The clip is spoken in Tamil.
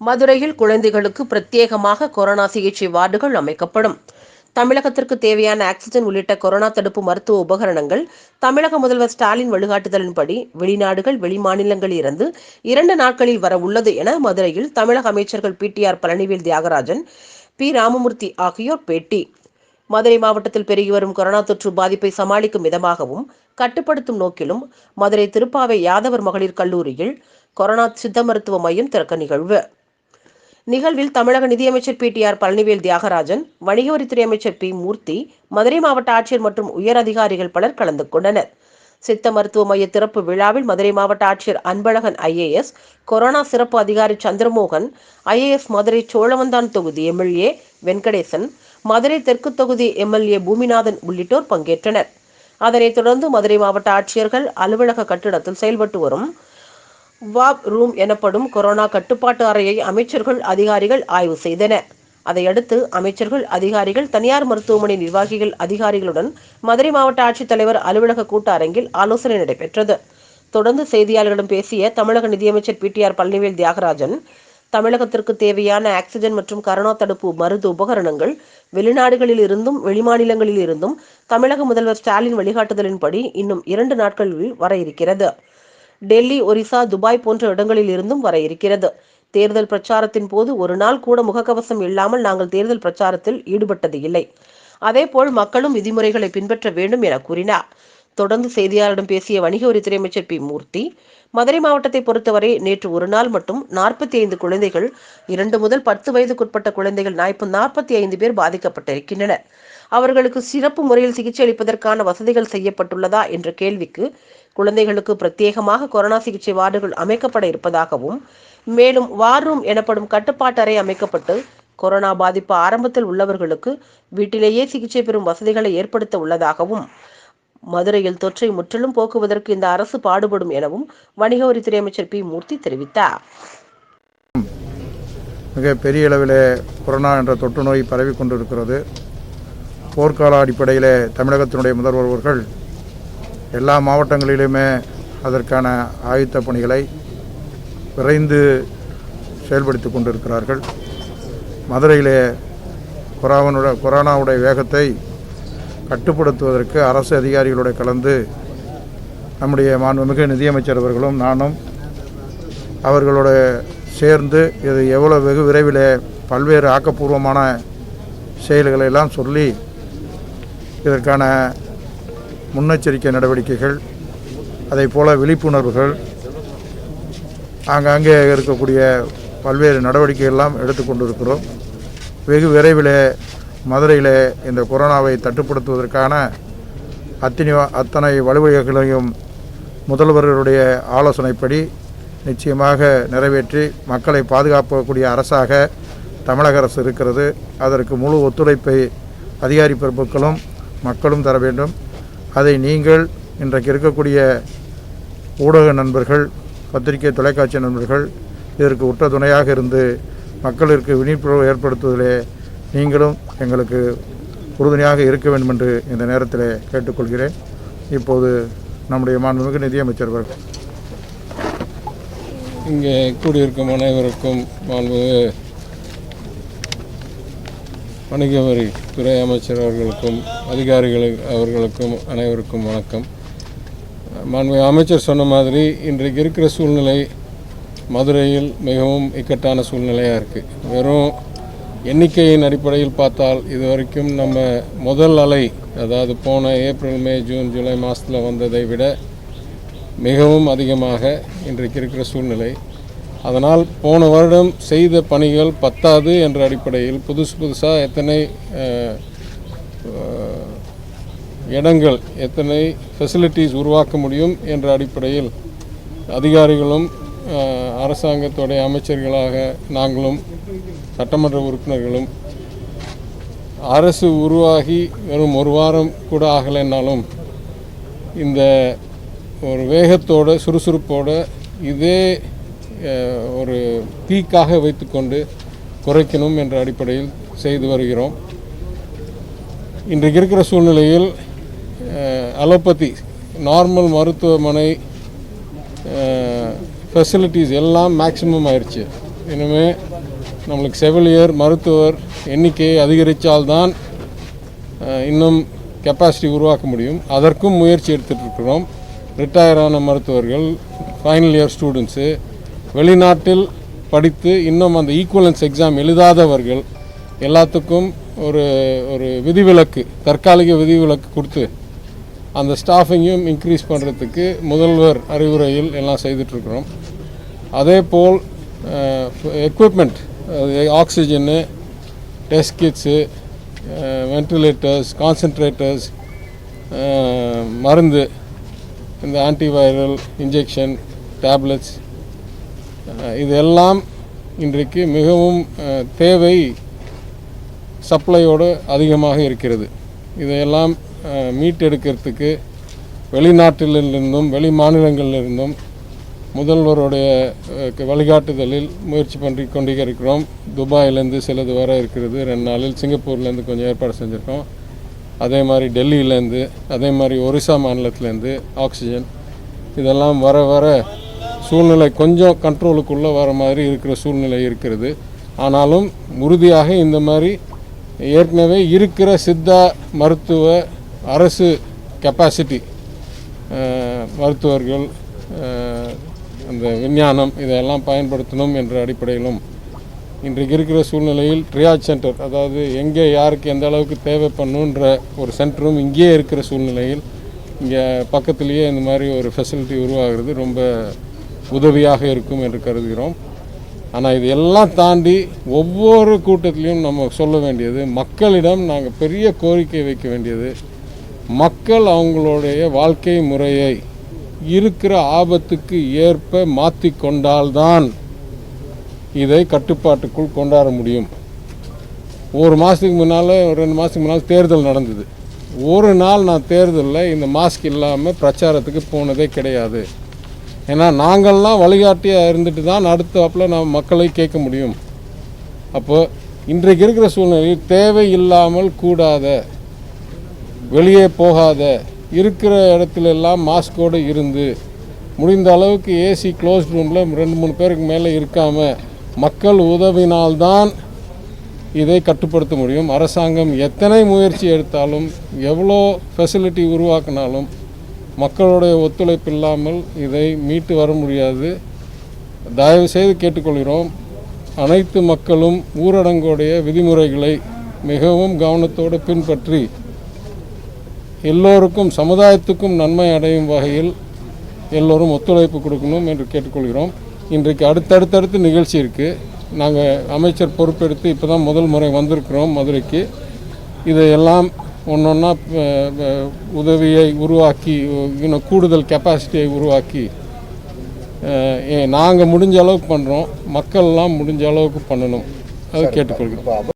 மதுரையில் குழந்தைகளுக்கு பிரத்யேகமாக கொரோனா சிகிச்சை வார்டுகள் அமைக்கப்படும். தமிழகத்திற்கு தேவையான ஆக்சிஜன் உள்ளிட்ட கொரோனா தடுப்பு மருத்துவ உபகரணங்கள் தமிழக முதல்வர் ஸ்டாலின் வழிகாட்டுதலின்படி வெளிநாடுகள் வெளிமாநிலங்களில் இருந்து இரண்டு நாட்களில் வர உள்ளது என மதுரையில் தமிழக அமைச்சர்கள் பிடிஆர் பழனிவேல் தியாகராஜன் பி. ராமமூர்த்தி ஆகியோர் பேட்டி. மதுரை மாவட்டத்தில் பெருகி வரும் கொரோனா தொற்று பாதிப்பை சமாளிக்கும் விதமாகவும் கட்டுப்படுத்தும் நோக்கிலும் மதுரை திருப்பாவை யாதவர் மகளிர் கல்லூரியில் கொரோனா சித்த மருத்துவ மையம் திறக்க நிகழ்வு. நிகழ்வில் தமிழக நிதியமைச்சர் பிடிஆர் பழனிவேல் தியாகராஜன் வணிக வரித்துறை அமைச்சர் பி. மூர்த்தி மதுரை மாவட்ட ஆட்சியர் மற்றும் உயர் அதிகாரிகள் பலர் கலந்து கொண்டனர். சித்த மருத்துவ மைய திறப்பு விழாவில் மதுரை மாவட்ட ஆட்சியர் அன்பழகன் ஐஏஎஸ் கொரோனா சிறப்பு அதிகாரி சந்திரமோகன் ஐஏஎஸ் மதுரை சோழவந்தான் தொகுதி எம்எல்ஏ வெங்கடேசன் மதுரை தெற்கு தொகுதி எம்எல்ஏ பூமிநாதன் உள்ளிட்டோர் பங்கேற்றனர். அதனைத் தொடர்ந்து மதுரை மாவட்ட ஆட்சியர்கள் அலுவலக கட்டிடத்தில் செயல்பட்டு வரும் வாப் ரூம் எனப்படும் கொரோனா கட்டுப்பாட்டு அறையை அமைச்சர்கள் அதிகாரிகள் ஆய்வு செய்தனர். அதையடுத்து அமைச்சர்கள் அதிகாரிகள் தனியார் மருத்துவமனை நிர்வாகிகள் அதிகாரிகளுடன் மதுரை மாவட்ட ஆட்சித்தலைவர் அலுவலக கூட்ட அரங்கில் ஆலோசனை நடைபெற்றது. தொடர்ந்து செய்தியாளர்களிடம் பேசிய தமிழக நிதியமைச்சர் பிடிஆர் பழனிவேல் தியாகராஜன் தமிழகத்திற்கு தேவையான ஆக்சிஜன் மற்றும் கரோனா தடுப்பு மருந்து உபகரணங்கள் வெளிநாடுகளில் இருந்தும் வெளிமாநிலங்களில் இருந்தும் தமிழக முதல்வர் ஸ்டாலின் வழிகாட்டுதலின்படி இன்னும் இரண்டு நாட்களில் வர இருக்கிறது. டெல்லி ஒரிசா துபாய் போன்ற இடங்களில் இருந்தும் வர இருக்கிறது. தேர்தல் பிரச்சாரத்தின் போது ஒரு நாள் கூட முகக்கவசம் இல்லாமல் நாங்கள் தேர்தல் பிரச்சாரத்தில் ஈடுபட்டது இல்லை. அதேபோல் மக்களும் விதிமுறைகளை பின்பற்ற வேண்டும் என கூறினார். தொடர்ந்து செய்தியாளரிடம் பேசிய வணிக வரித்துறை அமைச்சர் பி. மூர்த்தி மதுரை மாவட்டத்தை பொறுத்தவரை நேற்று ஒரு நாள் மட்டும் நாற்பத்தி ஐந்து குழந்தைகள் இரண்டு முதல் பத்து வயதுக்குட்பட்ட குழந்தைகள் நாய்ப்பு நாற்பத்தி ஐந்து பேர் பாதிக்கப்பட்டிருக்கின்றனர். அவர்களுக்கு சிறப்பு முறையில் சிகிச்சை அளிப்பதற்கான வசதிகள் செய்யப்பட்டுள்ளதா என்ற கேள்விக்கு குழந்தைகளுக்கு பிரத்யேகமாக கொரோனா சிகிச்சை வார்டுகள் அமைக்கப்பட இருப்பதாகவும் மேலும் வார் ரூம் எனப்படும் கட்டுப்பாட்டறை அமைக்கப்பட்டு கொரோனா பாதிப்பு ஆரம்பத்தில் உள்ளவர்களுக்கு வீட்டிலேயே சிகிச்சை பெறும் வசதிகளை ஏற்படுத்த உள்ளதாகவும் மதுரையில் தொற்றை முற்றிலும் போக்குவதற்கு இந்த அரசு பாடுபடும் எனவும் வணிக வரித்துறை அமைச்சர் பி. மூர்த்தி தெரிவித்தார். மிக பெரிய அளவில் கொரோனா என்ற தொற்று நோய் பரவி கொண்டிருக்கிறது. போர்க்கால அடிப்படையில் தமிழகத்தினுடைய முதல்வர் அவர்கள் எல்லா மாவட்டங்களிலுமே அதற்கான ஆயுத்த பணிகளை விரைந்து செயல்படுத்தி கொண்டிருக்கிறார்கள். மதுரையிலே கொரோனாவுடைய கொரோனாவுடைய வேகத்தை கட்டுப்படுத்துவதற்கு அரசு அதிகாரிகளோடு கலந்து நம்முடைய மாண்புமிகு நிதியமைச்சர் அவர்களும் நானும் அவர்களோட சேர்ந்து இது எவ்வளோ வெகு விரைவில் பல்வேறு ஆக்கப்பூர்வமான செயல்களை எல்லாம் சொல்லி இதற்கான முன்னெச்சரிக்கை நடவடிக்கைகள் அதே போல் விழிப்புணர்வுகள் ஆங்காங்கே இருக்கக்கூடிய பல்வேறு நடவடிக்கைகள்லாம் எல்லாம் எடுத்துக்கொண்டிருக்கிறோம் வெகு விரைவில் மதுரையில் இந்த கொரோனாவை தட்டுப்படுத்துவதற்கான அத்தனை அத்தனை வழிவகைகளையும் முதல்வர்களுடைய ஆலோசனைப்படி நிச்சயமாக நிறைவேற்றி மக்களை பாதுகாக்கக்கூடிய அரசாக தமிழக அரசு இருக்கிறது. அதற்கு முழு ஒத்துழைப்பை அதிகாரி பிரபுக்களும் மக்களும் தர வேண்டும். அதை நீங்கள் இன்றைக்கு இருக்கக்கூடிய ஊடக நண்பர்கள் பத்திரிகை தொலைக்காட்சி நண்பர்கள் இதற்கு உற்ற துணையாக இருந்து மக்களிற்கு விழிப்புணர்வு ஏற்படுத்துவதிலே நீங்களும் எங்களுக்கு உறுதுணையாக இருக்க வேண்டும் என்று இந்த நேரத்தில் கேட்டுக்கொள்கிறேன். இப்போது நம்முடைய மாண்புமிகு நிதியமைச்சர் அவர்கள். இங்கே கூடியிருக்கும் அனைவருக்கும் மாண்புமிகு வணிக வரி துறை அமைச்சர் அவர்களுக்கும் அதிகாரிகள் அவர்களுக்கும் அனைவருக்கும் வணக்கம். மாண்பு அமைச்சர் சொன்ன மாதிரி இன்றைக்கு இருக்கிற சூழ்நிலை மதுரையில் மிகவும் இக்கட்டான சூழ்நிலையாக இருக்குது வெறும் எண்ணிக்கையின் அடிப்படையில் பார்த்தால் இது வரைக்கும் நம்ம முதல் அலை அதாவது போன ஏப்ரல் மே ஜூன் ஜூலை மாதத்தில் வந்ததை விட மிகவும் அதிகமாக இன்றைக்கு இருக்கிற சூழ்நிலை. அதனால் போன வருடம் செய்த பணிகள் பத்தாது என்ற அடிப்படையில் புதுசு புதுசாக எத்தனை இடங்கள் எத்தனை ஃபெசிலிட்டிஸ் உருவாக்க முடியும் என்ற அடிப்படையில் அதிகாரிகளும் அரசாங்கத்துடைய அமைச்சர்களாக நாங்களும் சட்டமன்ற உறுப்பினர்களும் அரசு உருவாகி வெறும் ஒரு வாரம் கூட ஆகலைன்னாலும் இந்த ஒரு வேகத்தோட சுறுசுறுப்போட இதே ஒரு பீக்காக வைத்துக்கொண்டு குறைக்கணும் என்ற அடிப்படையில் செய்து வருகிறோம். இன்றைக்கு இருக்கிற சூழ்நிலையில் அலோபதி நார்மல் மருத்துவமனை ஃபெசிலிட்டிஸ் எல்லாம் மேக்சிமம் ஆயிடுச்சு இனிமேல் நம்மளுக்கு செவிலியர் மருத்துவர் எண்ணிக்கையை அதிகரித்தால்தான் இன்னும் கெப்பாசிட்டி உருவாக்க முடியும். அதற்கும் முயற்சி எடுத்துகிட்ருக்கிறோம் ரிட்டையர் ஆன மருத்துவர்கள் ஃபைனல் இயர் ஸ்டூடெண்ட்ஸு வெளிநாட்டில் படித்து இன்னும் அந்த ஈக்குவலன்ஸ் எக்ஸாம் எழுதாதவர்கள் எல்லாத்துக்கும் ஒரு ஒரு விதிவிலக்கு தற்காலிக விதிவிலக்கு கொடுத்து அந்த ஸ்டாஃபிங்கையும் இன்க்ரீஸ் பண்ணுறதுக்கு முதல்வர் அறிவுரையில் எல்லாம் செய்துட்ருக்குறோம் அதே போல் equipment oxygen test kits ventilators concentrators மருந்து இந்த ஆன்டிவைரல் இன்ஜெக்ஷன் டேப்லெட்ஸ் இதெல்லாம் இன்றைக்கு மிகவும் தேவை சப்ளையோடு அதிகமாக இருக்கிறது. இதையெல்லாம் மீட்டெடுக்கிறதுக்கு வெளிநாட்டிலிருந்தும் வெளி மாநிலங்களிலிருந்தும் முதல்வருடைய வழிகாட்டுதலில் முயற்சி பண்ணி கொண்டு இருக்கிறோம் துபாயிலேருந்து சிலது வர இருக்கிறது. ரெண்டு நாளில் சிங்கப்பூர்லேருந்து கொஞ்சம் ஏற்பாடு செஞ்சுருக்கோம். அதே மாதிரி டெல்லியிலேருந்து அதே மாதிரி ஒரிசா மாநிலத்திலேருந்து ஆக்சிஜன் இதெல்லாம் வர வர சூழ்நிலை கொஞ்சம் கண்ட்ரோலுக்குள்ளே வர மாதிரி இருக்கிற சூழ்நிலை இருக்கிறது. ஆனாலும் உறுதியாக இந்த மாதிரி ஏற்கனவே இருக்கிற சித்தா மருத்துவ அரசு கெப்பாசிட்டி மருத்துவர்கள் அந்த விஞ்ஞானம் இதையெல்லாம் பயன்படுத்தணும் என்ற அடிப்படையிலும் இன்றைக்கு இருக்கிற சூழ்நிலையில் ட்ரியாஜ் சென்டர் அதாவது எங்கே யாருக்கு எந்த அளவுக்கு தேவை பண்ணுன்ற ஒரு சென்டரும் இங்கேயே இருக்கிற சூழ்நிலையில் இங்கே பக்கத்துலேயே இந்த மாதிரி ஒரு ஃபெசிலிட்டி உருவாகிறது ரொம்ப உதவியாக இருக்கும் என்று கருதுகிறோம். ஆனால் இது எல்லாம் தாண்டி ஒவ்வொரு கூட்டத்திலையும் நம்ம சொல்ல வேண்டியது மக்களிடம் நாங்கள் பெரிய கோரிக்கை வைக்க வேண்டியது மக்கள் அவங்களுடைய வாழ்க்கை முறையை இருக்கிற ஆபத்துக்கு ஏற்ப மாற்றி கொண்டால்தான் இதை கட்டுப்பாட்டுக்குள் கொண்டாட முடியும். ஒரு மாதத்துக்கு முன்னால் ஒரு ரெண்டு மாதத்துக்கு முன்னால் தேர்தல் நடந்தது. ஒரு நாள் நான் தேர்தலில் இந்த மாஸ்க் இல்லாமல் பிரச்சாரத்துக்கு போனதே கிடையாது. ஏன்னா நாங்கள்லாம் வழிகாட்டியாக இருந்துட்டு தான் அடுத்தாப்பில் நம்ம மக்களை கேட்க முடியும். அப்போது இன்றைக்கு இருக்கிற சூழ்நிலையில் தேவை இல்லாமல் கூடாத வெளியே போகாத இருக்கிற இடத்துல எல்லாம் மாஸ்கோடு இருந்து முடிந்த அளவுக்கு ஏசி க்ளோஸ் ரூமில் ரெண்டு மூணு பேருக்கு மேலே இருக்காமல் மக்கள் உதவினால்தான் இதை கட்டுப்படுத்த முடியும். அரசாங்கம் எத்தனை முயற்சி எடுத்தாலும் எவ்வளோ ஃபெசிலிட்டி உருவாக்கினாலும் மக்களுடைய ஒத்துழைப்பு இல்லாமல் இதை மீட்டு வர முடியாது. தயவு செய்து கேட்டுக்கொள்கிறோம். அனைத்து மக்களும் ஊரடங்குடைய விதிமுறைகளை மிகவும் கவனத்தோடு பின்பற்றி எல்லோருக்கும் சமுதாயத்துக்கும் நன்மை அடையும் வகையில் எல்லோரும் ஒத்துழைப்பு கொடுக்கணும் என்று கேட்டுக்கொள்கிறோம். இன்றைக்கு அடுத்தடுத்தடுத்து நிகழ்ச்சி இருக்குது நாங்கள் அமைச்சர் பொறுப்பெடுத்து இப்போ தான் முதல் முறை வந்திருக்கிறோம் மதுரைக்கு. இதையெல்லாம் ஒன்றொன்னா உதவியை உருவாக்கி இன்னும் கூடுதல் கெப்பாசிட்டியை உருவாக்கி நாங்கள் முடிஞ்ச அளவுக்கு பண்ணுறோம் மக்கள்லாம் முடிஞ்ச அளவுக்கு பண்ணணும். அது கேட்டுக்கொள்கிறோம்